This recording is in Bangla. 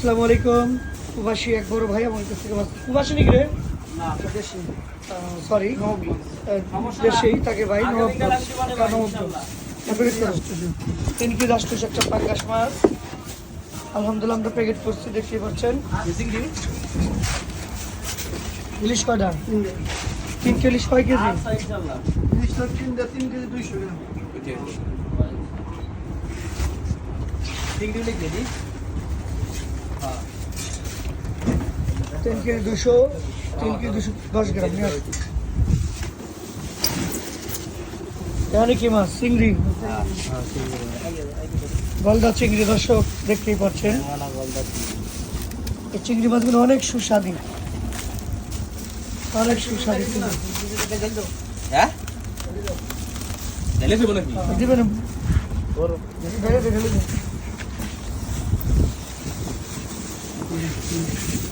আসসালামু আলাইকুম। প্রবাসী এক বড় ভাই আমার কাছ থেকে প্রবাসী নাকি রে? সরি দেশেই তাকে ভাই তিন কেজি আসতেছে একটা পাঙ্গাস মাছ। আলহামদুলিল্লাহ আমরা প্যাকেট করছি দেখতে পাচ্ছেন। ইলিশ কয়টা? তিন কেজি ইলিশ কয় কেজি? তিন কেজি দুইশো গ্রাম। তিন কেজি দুশো তিন কেজি দুশো দশ গ্রাম নিয়ে আসছি এখানে কি মাছ? চিংড়ি। গলদা চিংড়ি দর্শক দেখতেই পাচ্ছেন। এই চিংড়ি মাছগুলো অনেক সুস্বাদু। অনেক সুস্বাদু দেবো দিবেন Дякую.